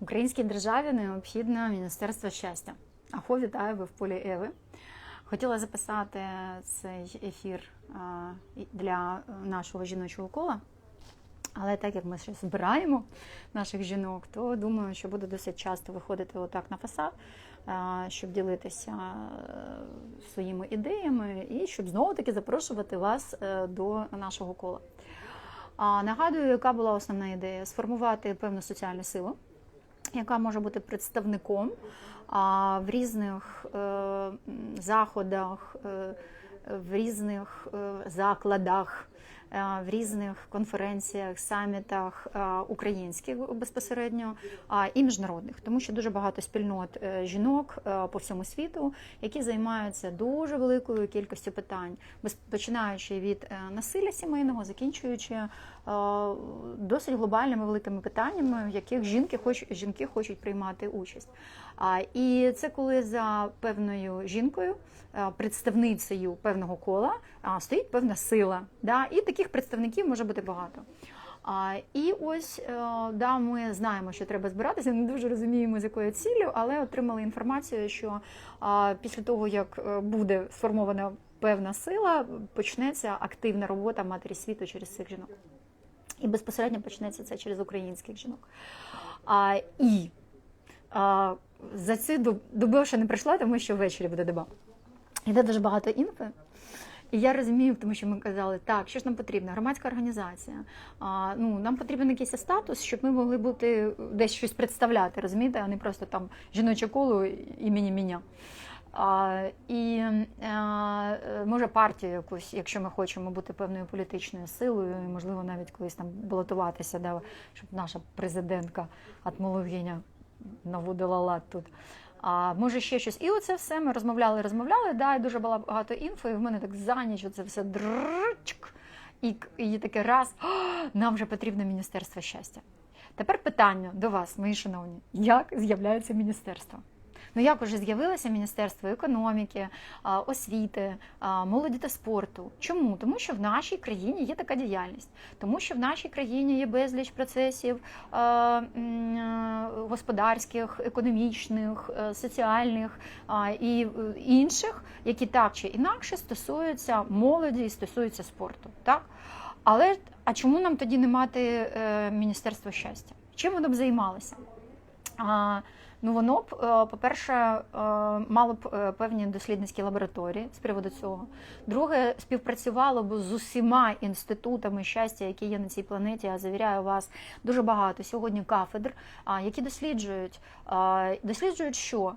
Українській державі необхідне Міністерство щастя. Ахо, вітаю ви в полі Еви. Хотіла записати цей ефір для нашого жіночого кола. Але так як ми ще збираємо наших жінок, то думаю, що буду досить часто виходити отак на фасад, щоб ділитися е, своїми ідеями і щоб знову таки запрошувати вас е, до нашого кола. А, Нагадую, яка була основна ідея: сформувати певну соціальну силу, яка може бути представником а, в різних е, заходах, е, в різних е, закладах, в різних конференціях, самітах е, українських безпосередньо і міжнародних, тому що дуже багато спільнот е, жінок е, по всьому світу, які займаються дуже великою кількістю питань, починаючи від е, насилля сімейного, закінчуючи е, досить глобальними великими питаннями, в яких жінки хоч жінки хочуть приймати участь. І це коли за певною жінкою, представницею певного кола, стоїть певна сила. І таких представників може бути багато. І ось е, да, ми знаємо, що треба збиратися. Не дуже розуміємо, з якою ціллю, але отримали інформацію, що після того, як е, буде сформована певна сила, почнеться активна робота матері світу через цих жінок. І безпосередньо почнеться це через українських жінок. А, і а, за цю доб- добу ще не прийшла, тому що ввечері буде доба. Іде дуже багато інфи. І я розумію, тому що ми казали, так, що ж нам потрібно? Громадська організація. А, ну, нам потрібен якийсь статус, щоб ми могли бути десь щось представляти, розумієте, а не просто там жіноче коло імені мене. А, і а, е, може партію якусь, якщо ми хочемо бути певною політичною силою, і можливо навіть колись там балотуватися, да, щоб наша президентка, атмологиня наводила лад тут. А може ще щось. І оце все ми розмовляли, розмовляли. Да, і дуже було багато інфо, і в мене так за ніч оце все дрчк, і, і таке раз, О, нам вже потрібно Міністерство щастя. Тепер питання до вас, мої шановні, як з'являється міністерство? Ну як уже з'явилося Міністерство економіки, освіти, молоді та спорту. Чому? Тому що в нашій країні є така діяльність, тому що в нашій країні є безліч процесів господарських, економічних, е, соціальних і е, інших, які так чи інакше стосуються молоді і стосуються спорту. Так? Але а чому нам тоді не мати е, Міністерства щастя? Чим воно б займалося? Ну воно б, е, по-перше, е, мало б е, певні дослідницькі лабораторії з приводу цього. Друге, співпрацювало б з усіма інститутами щастя, які є на цій планеті. Я завіряю вас дуже багато сьогодні кафедр, які досліджують. Досліджують що?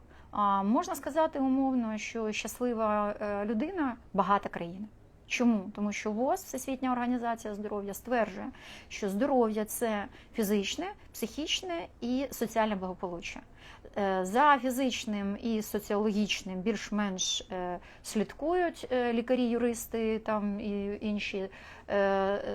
Можна сказати умовно, що щаслива людина багата країна. Чому? Тому що ВОЗ, Всесвітня організація здоров'я, стверджує, що здоров'я це фізичне, психічне і соціальне благополуччя. Е, За фізичним і соціологічним більш-менш е, слідкують е, лікарі, юристи там і інші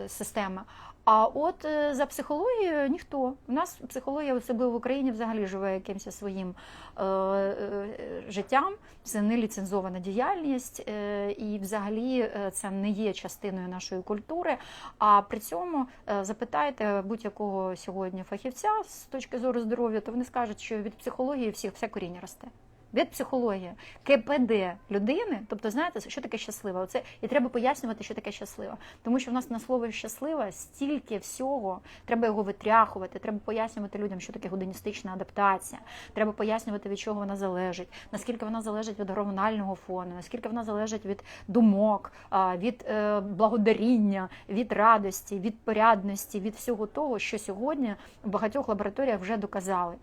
системи. А от е, за психологією ніхто. У нас психологія, особливо в Україні, взагалі живе якимось своїм е, е, життям. Це не ліцензована діяльність, е, і взагалі е, це не є частиною нашої культури. А при цьому е, запитайте будь-якого сьогодні фахівця з точки зору здоров'я, то вони скажуть, що від психології всіх все коріння росте. Від психології, КПД людини, тобто знаєте, що таке щаслива? Оце і треба пояснювати, що таке щаслива. Тому що в нас на слово щаслива стільки всього, треба його витряхувати, треба пояснювати людям, що таке гедоністична адаптація. Треба пояснювати, від чого вона залежить, наскільки вона залежить від гормонального фону, наскільки вона залежить від думок, від е, благодаріння, від радості, від порядності, від всього того, що сьогодні в багатьох лабораторіях вже доказали.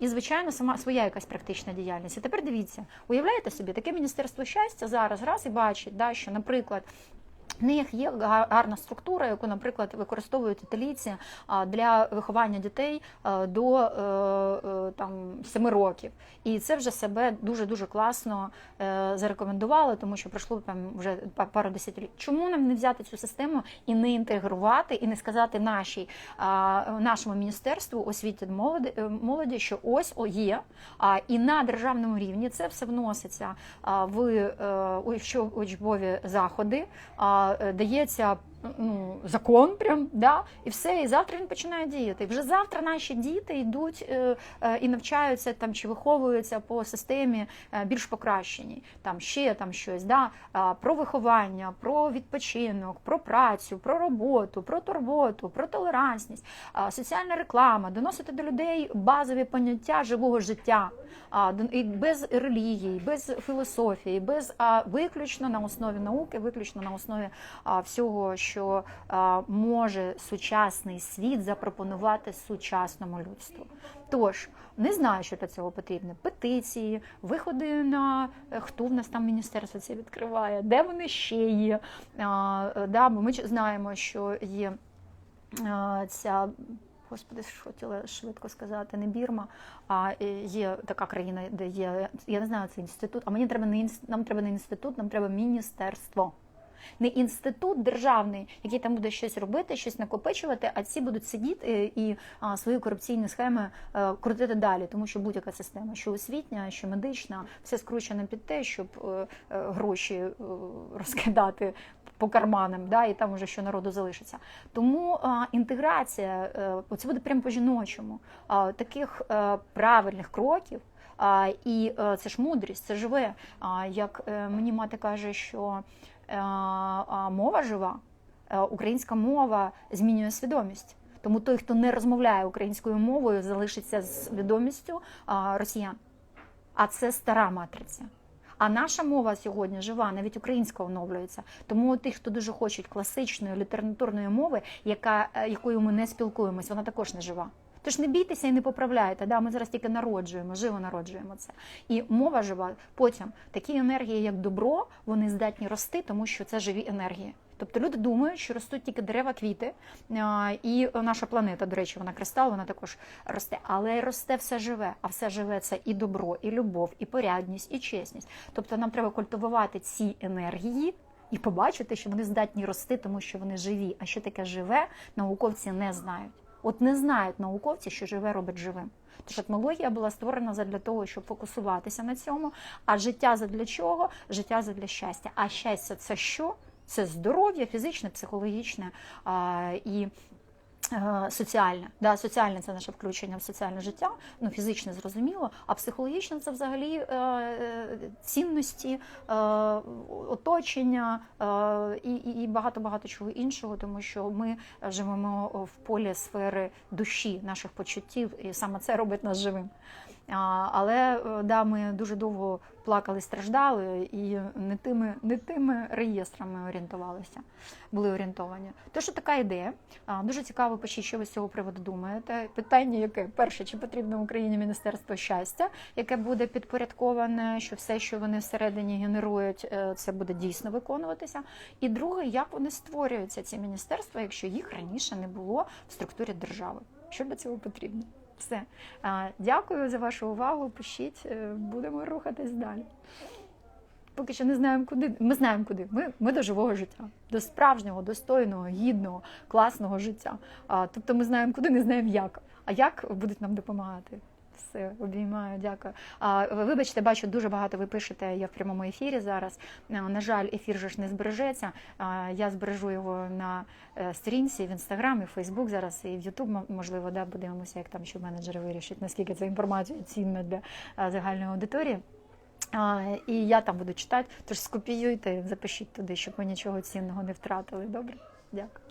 І, звичайно, сама своя якась практична діяльність. Тепер дивіться, уявляєте собі, таке міністерство щастя зараз раз і бачить, да, що, наприклад. Них є га- гарна структура, яку, наприклад, використовують італійці для виховання дітей до е, е, там, 7 років. І це вже себе дуже дуже класно е, зарекомендували, тому що пройшло там вже па- пару десятиліть. Чому нам не взяти цю систему і не інтегрувати, і не сказати нашій нашому міністерству освіти молоді, молоді, що ось о, є, і на державному рівні це все вноситься в учбові заходи, дається ну, закон, прям да, і все. І завтра він починає діяти. Вже завтра наші діти йдуть е, е, і навчаються там чи виховуються по системі е, більш покращеній. Там ще там щось, да, а, про виховання, про відпочинок, про працю, про роботу, про турботу, про толерантність, а, соціальна реклама, доносити до людей базові поняття живого життя. А, і без релігії, без філософії, без а, виключно на основі науки, виключно на основі а, всього, що а, може сучасний світ запропонувати сучасному людству. Тож не знаю, що для цього потрібно. Петиції, виходи на е, хто в нас там міністерство це відкриває, де вони ще є. Е, да, бо ми знаємо, що є ця. Господи, хотіла швидко сказати, не Бірма, а е, є така країна, де є, я не знаю, це інститут, а мені треба не нам треба не інститут, нам треба міністерство. Не інститут державний, який там буде щось робити, щось накопичувати, а ці будуть сидіти і а, свої корупційні схеми е, крутити далі, тому що будь-яка система, що освітня, що медична, все скручено під те, щоб е, е, гроші е, розкидати по карманам, да, і там уже що народу залишиться. Тому а, інтеграція, е, це буде прямо по-жіночому, а, таких е, правильних кроків. А, і е, це ж мудрість, це живе. А, як е, мені мати каже, що е, а, мова жива, е, українська мова змінює свідомість. Тому той, хто не розмовляє українською мовою, залишиться з свідомістю росіян. А це стара матриця. А наша мова сьогодні жива, навіть українська оновлюється. Тому тих, хто дуже хочуть класичної літературної мови, яка, е, якою ми не спілкуємось, вона також не жива. Тож не бійтеся і не поправляйте. Да, ми зараз тільки народжуємо, живо народжуємо це. І мова жива. Потім такі енергії, як добро, вони здатні рости, тому що це живі енергії. Тобто люди думають, що ростуть тільки дерева, квіти, і наша планета, до речі, вона кристал, вона також росте. Але росте все живе, а все живе це і добро, і любов, і порядність, і чесність. Тобто нам треба культивувати ці енергії. І побачити, що вони здатні рости, тому що вони живі. А що таке живе, науковці не знають. От не знають науковці, що живе робить живим. Тож етнологія була створена задля того, щоб фокусуватися на цьому. А життя задля чого? Життя задля щастя. А щастя це що? Це здоров'я, фізичне, психологічне а, і соціальне. Да, соціальне це наше включення в соціальне життя, ну фізичне зрозуміло, а психологічне це взагалі е, е, цінності, е, оточення е, і і багато багато чого іншого, тому що ми живемо в полі сфери душі, наших почуттів, і саме це робить нас живим. Але е, да, ми дуже довго плакали, страждали і не тими, не тими реєстрами орієнтувалися, були орієнтовані. То, що така ідея, а, дуже цікаво почути, що ви з цього приводу думаєте. Питання, яке перше, чи потрібно Україні Міністерство щастя, яке буде підпорядковане, що все, що вони всередині генерують, е, це буде дійсно виконуватися. І друге, як вони створюються, ці міністерства, якщо їх раніше не було в структурі держави. Що для цього потрібно? Все. Дякую за вашу увагу. Пишіть, е, будемо рухатись далі. Поки що не знаємо куди. Ми знаємо куди. Ми, ми до живого життя, до справжнього, достойного, гідного, класного життя. А, тобто ми знаємо куди, не знаємо як. А як будуть нам допомагати? Все, обіймаю, дякую. А, вибачте, бачу, дуже багато ви пишете. Я в прямому ефірі зараз. На жаль, ефір же ж не збережеться. Я збережу його на е, сторінці в інстаграм, і в Фейсбук зараз, і в Ютуб, можливо, да, подивимося, як там що менеджери вирішать, наскільки ця інформація цінна для загальної аудиторії. А, і я там буду читати, тож скопіюйте, запишіть туди, щоб ми нічого цінного не втратили. Добре? Дякую.